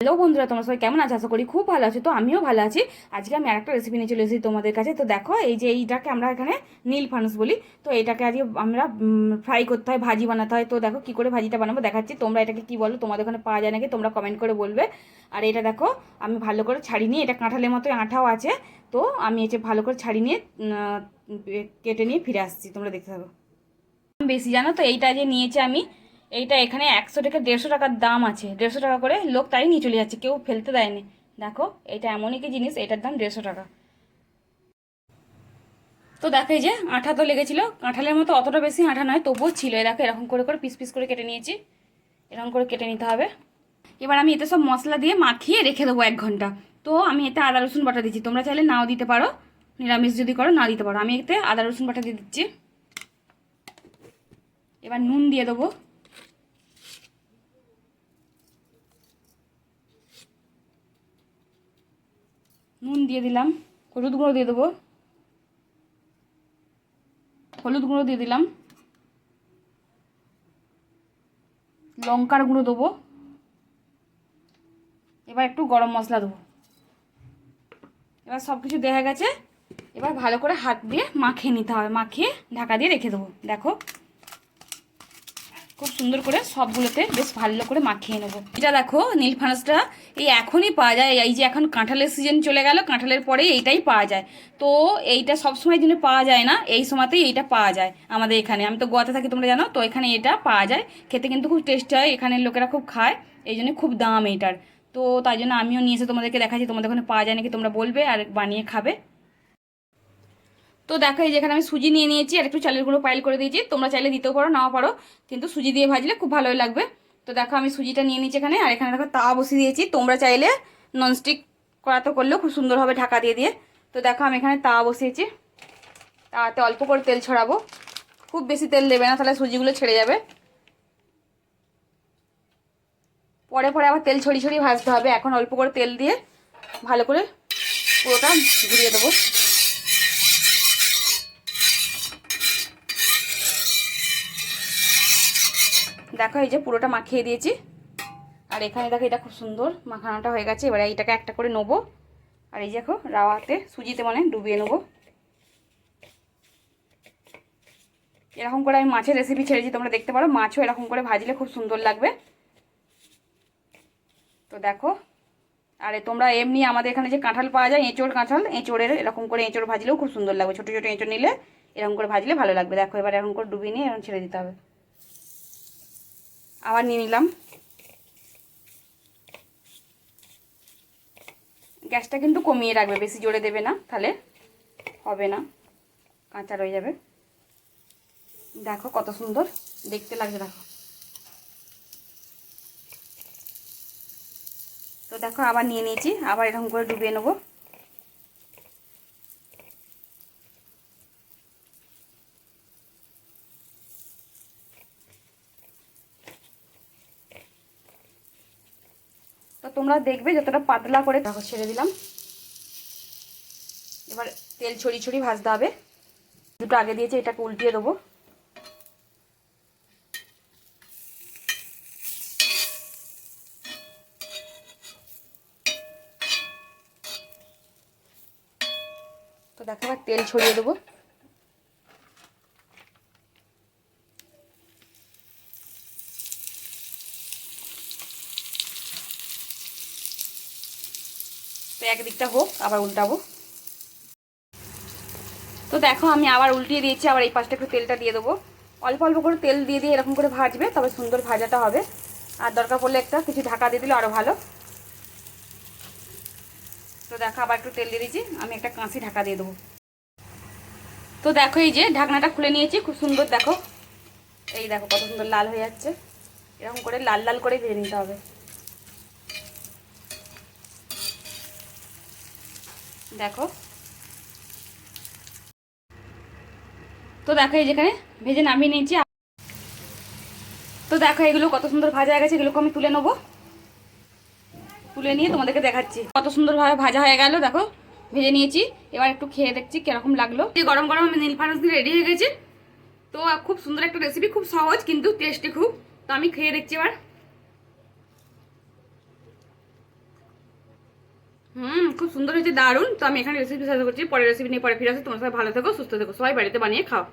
Hello বন্ধুরা, তোমরা সবাই কেমন আছো? আশা করি খুব ভালো আছো। তো আমিও ভালো আছি। আজকে আমি আরেকটা রেসিপি নিয়ে চলে এসেছি তোমাদের কাছে। তো দেখো, এই যে এইটাকে আমরা এখানে নীল ফানুস বলি। তো এটাকে আজকে আমরা ফ্রাই করতে হয়, ভাজি বানাতে হয়। তো দেখো, কি করে ভাজিটা বানাবো দেখাচ্ছি। তোমরা এটাকে কি বলো? তোমাদের ওখানে পাওয়া যায় নাকি? তোমরা কমেন্ট করে বলবে। আর এটা দেখো, আমি ভালো করে ছাড়ি নিয়ে, এটা কাঁঠালের মতো আঠাও আছে। তো আমি এসে ভালো করে ছাড়ি নিয়ে কেটে নিয়ে ফিরে আসছি। তোমরা দেখতে থাকো। বেশি জানো তো, এইটা যে নিয়েছি আমি এইটা এখানে একশো থেকে দেড়শো টাকার দাম আছে। দেড়শো টাকা করে লোক তাই নিয়ে চলে যাচ্ছে, কেউ ফেলতে দেয়নি। দেখো, এটা এমনই কি জিনিস, এটার দাম দেড়শো টাকা। তো দেখো এই যে আঠা তো লেগেছিল কাঁঠালের মতো অতটা বেশি আঠা নয়, তবুও ছিল। দেখো, এরকম করে করে পিস পিস করে কেটে নিয়েছি। এরকম করে কেটে নিতে হবে। এবার আমি এতে সব মশলা দিয়ে মাখিয়ে রেখে দেবো এক ঘণ্টা। তো আমি এতে আদা, রসুন বাটা দিচ্ছি। তোমরা চাইলে নাও দিতে পারো, নিরামিষ যদি করো, না দিতে পারো। আমি এতে আদা, রসুন বাটা দিয়ে দিচ্ছি। এবার নুন দিয়ে দেবো। নুন দিয়ে দিলাম, হলুদ গুঁড়ো দিয়ে দেবো। হলুদ গুঁড়ো দিয়ে দিলাম। লঙ্কার গুঁড়ো দেবো। এবার একটু গরম মশলা দেবো। এবার সব কিছু দেখা গেছে। এবার ভালো করে হাত দিয়ে মাখিয়ে নিতে হবে, মাখিয়ে ঢাকা দিয়ে রেখে দেবো। দেখো। খুব সুন্দর করে সবগুলোতে বেশ ভালো করে মাখিয়ে নেব। এটা দেখো, নীল ফানাসটা এই এখনই পাওয়া যায়। এই যে এখন কাঁঠালের সিজন চলে গেল, কাঁঠালের পরে এইটাই পাওয়া যায়। তো এইটা সবসময় জন্য পাওয়া যায় না, এই সময়তেই এইটা পাওয়া যায় আমাদের এখানে। আমি তো গোয়াতে থাকি, তোমরা জানো, তো এখানে এটা পাওয়া যায়। খেতে কিন্তু খুব টেস্ট হয়, এখানের লোকেরা খুব খায়, এই জন্য খুব দাম এইটার। তো তাই জন্য আমিও নিয়ে এসে তোমাদেরকে দেখাচ্ছি, তোমাদের ওখানে পাওয়া যায় নাকি তোমরা বলবে আর বানিয়ে খাবে। তো দেখো এই যেখানে আমি সুজি নিয়ে নিয়েছি, আর একটু চালের গুঁড়ো পাইল করে দিয়েছি। তোমরা চাইলে দিতেও পারো, নাও পারো। কিন্তু সুজি দিয়ে ভাজলে খুব ভালোই লাগবে। তো দেখো আমি সুজিটা নিয়ে নিয়েছি এখানে, আর এখানে দেখো তা বসিয়ে দিয়েছি। তোমরা চাইলে ননস্টিক করাতে করলেও খুব সুন্দর হবে ঢাকা দিয়ে দিয়ে। তো দেখো আমি এখানে তা বসিয়েছি। তাতে অল্প করে তেল ছড়াবো। খুব বেশি তেল দেবে না, তাহলে সুজিগুলো ছেড়ে যাবে। পরে পরে আবার তেল ছড়িয়ে ছড়িয়ে ভাজতে হবে। এখন অল্প করে তেল দিয়ে ভালো করে পুরোটা ঘুরিয়ে দেবো। দেখো এই যে পুরোটা মাখিয়ে দিয়েছি। আর এখানে দেখো এটা খুব সুন্দর মাখানোটা হয়ে গেছে। এবারে এইটাকে একটা করে নেব। আর এই দেখো, রাওয়াতে সুজিতে মানে ডুবিয়ে নেব। এরকম করে আমি মাছের রেসিপি ছেড়েছি, তোমরা দেখতে পারো। মাছও এরকম করে ভাজলে খুব সুন্দর লাগবে। তো দেখো, আরে তোমরা এমনি আমাদের এখানে যে কাঁঠাল পাওয়া যায়, এঁচোড় কাঁঠাল, এঁচোড়ের এরকম করে এঁচোড় ভাজলেও খুব সুন্দর লাগবে। ছোটো ছোটো এঁচোড় নিলে এরকম করে ভাজলে ভালো লাগবে। দেখো, এবার এরকম করে ডুবিয়ে নিয়ে এরকম ছেড়ে দিতে হবে। আবার নিয়ে নিলাম। গ্যাসটা কিন্তু কমিয়ে রাখবে, বেশি জোরে দেবে না, তাহলে হবে না, কাঁচা রয়ে যাবে। দেখো কত সুন্দর, দেখতে লাগছে, দেখো। তো দেখো আবার নিয়ে নিয়েছি, আবার এরকম করে ডুবিয়ে নেব। তো তোমরা দেখবে যতটা পাতলা করে ছেড়ে দিলাম। এবার তেল ছড়ি ছড়ি ভাজতে হবে। দুটো আগে দিয়েছে, এটাকে উল্টিয়ে দেবো। তো দেখো তেল ছড়িয়ে দেবো। তো একদিকটা হোক, আবার উল্টাবো। তো দেখো, আমি আবার উল্টিয়ে দিয়েছি, আবার এই পাশটা একটু তেলটা দিয়ে দেবো। অল্প অল্প করে তেল দিয়ে দিয়ে এরকম করে ভাজবে, তবে সুন্দর ভাজাটা হবে। আর দরকার পড়লে একটা কিছু ঢাকা দিয়ে দিলে আরও ভালো। তো দেখো, আবার একটু তেল দিয়ে দিয়েছি, আমি একটা কাঁচি ঢাকা দিয়ে দেবো। তো দেখো, এই যে ঢাকনাটা খুলে নিয়েছি, খুব সুন্দর দেখো। এই দেখো, কত সুন্দর লাল হয়ে যাচ্ছে। এরকম করে লাল লাল করে ভেজে নিতে হবে। দেখো। তো দেখো এই যেখানে ভেজে নামিয়ে নিয়েছি। তো দেখো এগুলো কত সুন্দর ভাজা হয়ে গেছে, এগুলোকে আমি তুলে নেব। তুলে নিয়ে তোমাদেরকে দেখাচ্ছি। কত সুন্দরভাবে ভাজা হয়ে গেল, দেখো। ভেজে নিয়েছি, এবার একটু খেয়ে দেখছি কীরকম লাগল। গরম গরম আমি নীল ফানুস দিয়ে রেডি হয়ে গেছে। তো খুব সুন্দর একটা রেসিপি খুব সহজ, কিন্তু টেস্টি খুব। তো আমি খেয়ে দেখছি এবার। হুম, খুব সুন্দর হয়েছে, দারুণ। তো আমি এখানে রেসিপি সাজা করছি পরে রেসিপি নিয়ে পরে ফিরে আসে তোমার সবাই ভালো থেকো, সুস্থ থেকো, সবাই বাড়িতে বানিয়ে খাও।